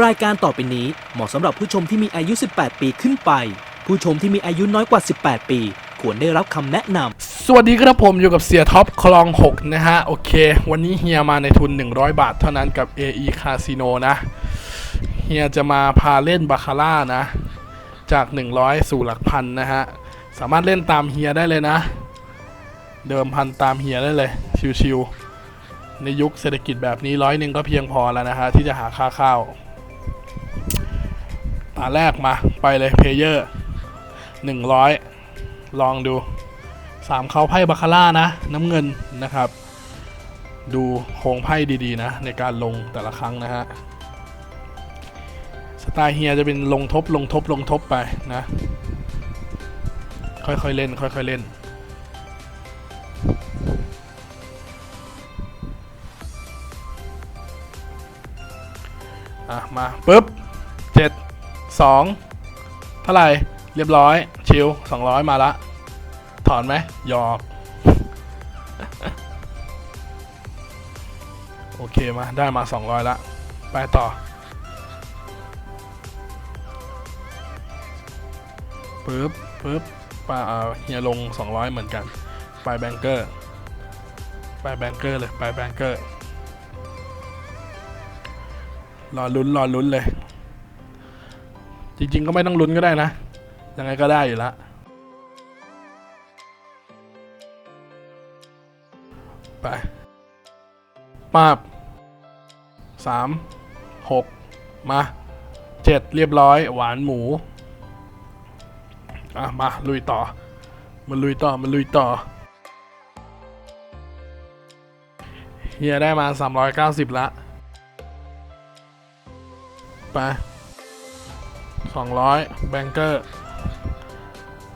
รายการต่อไปนี้เหมาะสำหรับผู้ชมที่มีอายุ 18 ปีขึ้นไป ผู้ชมที่มีอายุน้อยกว่า 18 ปี ควรได้รับคำแนะนำ สวัสดีครับผมอยู่กับเสียท็อปคลอง 6 นะฮะ โอเค วันนี้เฮียมาในทุน 100 บาทเท่านั้นกับ AE Casino นะ เฮียจะมาพาเล่นบาคาร่านะ จาก 100 สู่หลักพันนะฮะ สามารถเล่นตามเฮียได้เลยนะ เดิมพันตามเฮียได้เลย ชิวๆในยุคเศรษฐกิจแบบนี้ร้อยหนึ่งก็เพียงพอแล้วนะฮะที่จะหาค่าข้าว ตาแรกมา ไปเลยเพเยอร์100ลองดูสามเขาไพ่บาคาร่านะ น้ำเงินนะครับ ดูโครงไพ่ดีๆนะ ในการลงแต่ละครั้งนะฮะสไตล์เฮียจะเป็นลงทบลงทบลงทบไปนะ ค่อยๆเล่น ค่อยๆเล่นอะมาปุ๊บ สองเท่าไหร่เรียบร้อย ชิลสองร้อยมาละ ถอนไหมหยอก โอเคมาได้มา200ละ ไปต่อปึ๊บปึ๊บปาเอาเฮียลง 200 เหมือนกัน ไปแบงเกอร์ ไปแบงเกอร์เลย ไปแบงเกอร์ รอลุ้น รอลุ้นเลย จริง ๆ ก็ไม่ต้องลุ้นก็ได้นะ ยังไงก็ได้อยู่ละไปปาบสามหกมาเจ็ดเรียบร้อย หวานหมูอะมา ลุยต่อ มันลุยต่อ มันลุยต่อเฮียได้มา 390 ละ ไป 200แบงเกอร์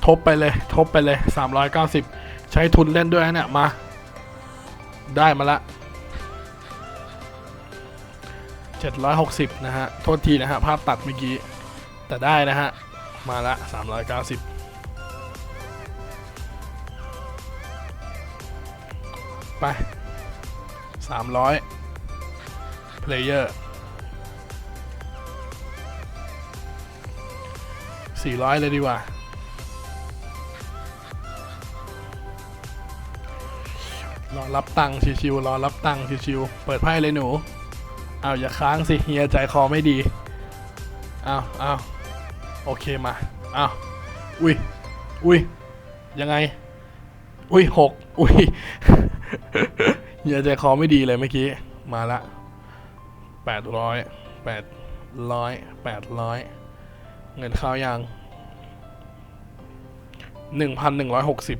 ทบไปเลย ทบไปเลย 390 ใช้ทุนเล่นด้วยเนี่ย มา ได้มาละ 760 นะฮะ โทษทีนะฮะ ภาพตัดเมื่อกี้ แต่ได้นะฮะ มาละ 390ไป300 player 400 เลยดีกว่า รอรับตังค์ชิวๆรอรับตังค์ชิวๆเปิดไพ่เลยหนูเอาอย่าค้างสิเฮียใจคอไม่ดีเอาเอาโอเคมาเอาอุ้ยอุ้ยยังไง อุ้ยหกอุ้ยเฮียใจคอไม่ดีเลยเมื่อกี้ มาละแปดร้อยแปดร้อยแปดร้อย เงินข้าวยังหนึ่งพันหนึ่งร้อยหกสิบ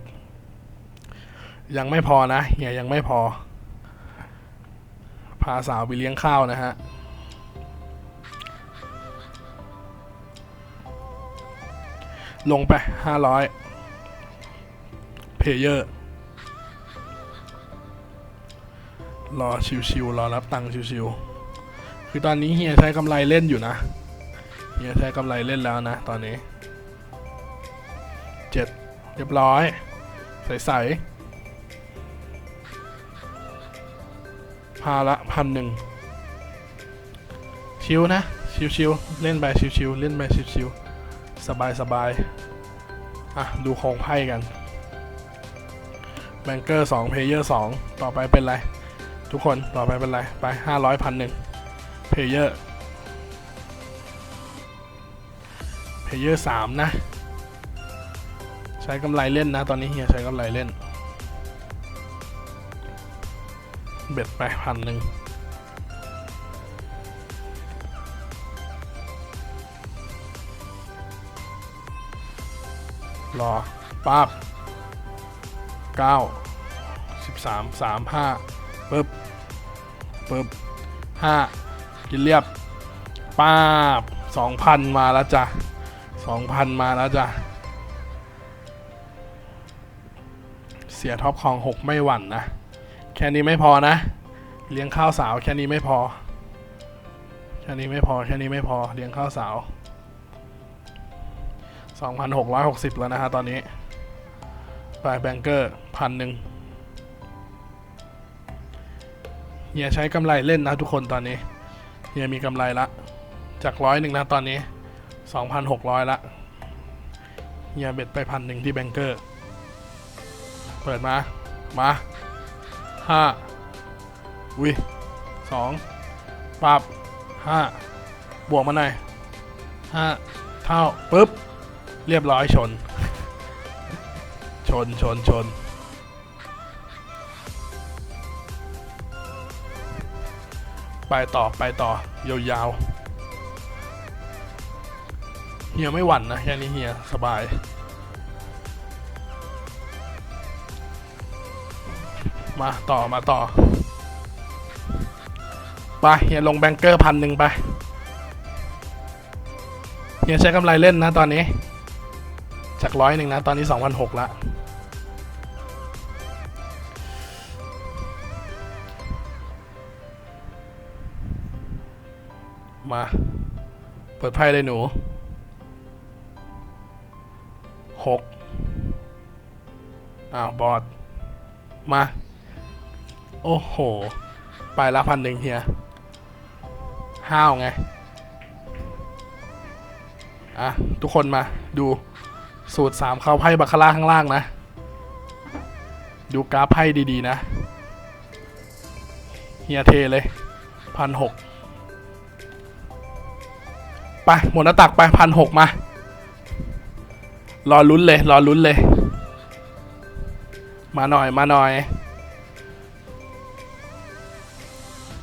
ยังไม่พอนะเฮียยังไม่พอ พาสาวไปเลี้ยงข้าวนะฮะลงไปห้าร้อยเพเยอร์รอชิวๆรอรับตังค์ชิวๆคือตอนนี้เฮียใช้กำไรเล่นอยู่นะ เฮียใช้กำไรเล่นแล้วนะ ตอนนี้เจ็ดเรียบร้อย ใสๆพาละพันหนึ่งชิวนะ ชิวๆ เล่นไปชิวๆ เล่นไปชิวๆสบายสบายๆ อะ ดูโครงไพ่กันแบงเกอร์สองเพลเยอร์สองต่อไปเป็นไร ทุกคนต่อไปเป็นไร ไปห้าร้อยพันหนึ่งเพลเยอร์ เพเยอร์สามนะ ใช้กำไรเล่นนะ ตอนนี้เฮียใช้กำไรเล่น เบ็ดไปพันหนึ่งรอป้าบเก้าสิบสามสามห้าปึ๊บปึ๊บห้ากินเรียบป้าบสองพันมาแล้วจ้ะ สองพันมาแล้วจ้ะ เสียท็อปของหกไม่หวั่นนะ แค่นี้ไม่พอนะ เลี้ยงข้าวสาวแค่นี้ไม่พอ แค่นี้ไม่พอ แค่นี้ไม่พอ เลี้ยงข้าวสาว 2,660 แล้วนะฮะตอนนี้ ไปแบงเกอร์พันหนึ่งเฮียใช้กำไรเล่นนะทุกคนตอนนี้เฮียมีกำไรละ จากร้อยหนึ่งนะตอนนี้ สองพันหกร้อยละเฮียเบ็ดไปพันหนึ่งที่แบงเกอร์ เปิดมา มาห้าวิสองปับห้าบวกมาหน่อยห้าเท่าปุ๊บ เรียบร้อยชน ชนชนชน ไปต่อไปต่อยาวๆ เฮียไม่หวั่นนะแค่นี้เฮียสบาย มาต่อมาต่อไปเฮียลงแบงเกอร์พันหนึ่งไปเฮียใช้กำไรเล่นนะตอนนี้ จากร้อยหนึ่งนะ ตอนนี้สองพันหกละมา เปิดไพ่เลยหนู หกอ้าว บอดมา โอ้โห ไปละพันหนึ่งเฮียห้าวไง อะ ทุกคนมาดูสูตรสามเข้าไพ่บัคคาร่าข้างล่างนะ ดูกราฟไพ่ดีๆนะ เฮียเทเลยพันหกไปหมดหน้าตักไปพันหกมา รอลุ้นเลย รอลุ้นเลย มาหน่อยมาหน่อย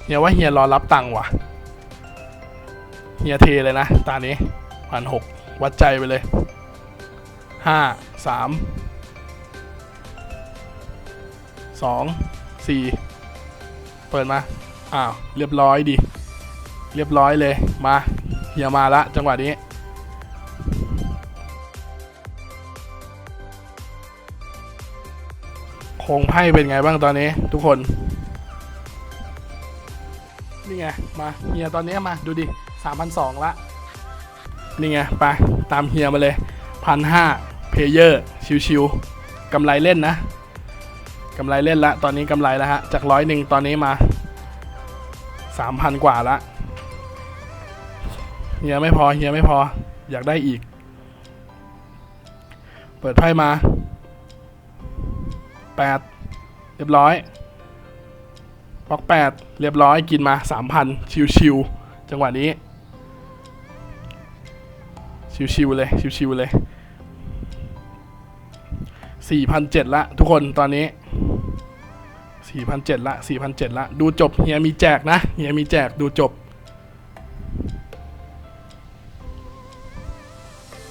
เฮียว่าเฮียรอรับตังค์ว่ะเฮียเทเลยนะตานี้พันหกวัดใจไปเลยห้าสามสองสี่เปิดมา อ้าว เรียบร้อยดีเรียบร้อยเลย มาเฮียมาละจังหวะนี้ โครงไพ่เป็นไงบ้างตอนนี้ ทุกคน นี่ไง มาเฮียตอนนี้มาดูดิสามพันสองละ นี่ไง ไป ตามเฮียมาเลยพันห้าเพเยอร์ ชิวๆกำไรเล่นนะกำไรเล่นละ ตอนนี้กำไรแล้วฮะ จากร้อยหนึ่งตอนนี้มาสามพันกว่าละเฮียไม่พอเฮียไม่พอ อยากได้อีก เปิดไพ่มา แปดเรียบร้อยบล็อกแปดเรียบร้อยกินมาสามพันชิวๆจังหวะนี้ ชิวๆเลย ชิวๆเลยสี่พันเจ็ดละ ทุกคนตอนนี้สี่พันเจ็ดละสี่พันเจ็ดละ ดูจบเฮียมีแจกนะเฮียมีแจกดูจบ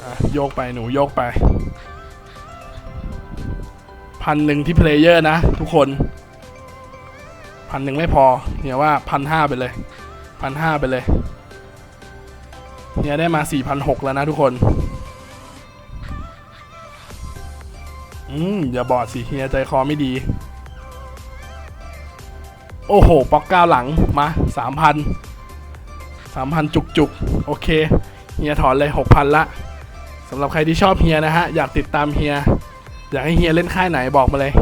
อะโยกไปหนูโยกไป พันหนึ่งที่เพลเยอร์นะ ทุกคนพันหนึ่งไม่พอเนี่ยว่าพันห้าไปเลยพันห้าไปเลย เนี่ยได้มาสี่พันหกแล้วนะทุกคน อืมอย่าบอดสิเฮียใจคอไม่ดี โอ้โหป๊อกก้าหลังมาสามพันสามพันจุกจุกโอเค เฮียถอนเลยหกพันละสำหรับใครที่ชอบเฮียนะฮะ อยากติดตามเฮีย อยากให้เฮียเล่นค่ายไหนบอกมาเลย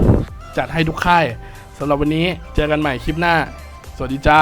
จัดให้ทุกค่ายสำหรับวันนี้เจอกันใหม่คลิปหน้า สวัสดีจ้า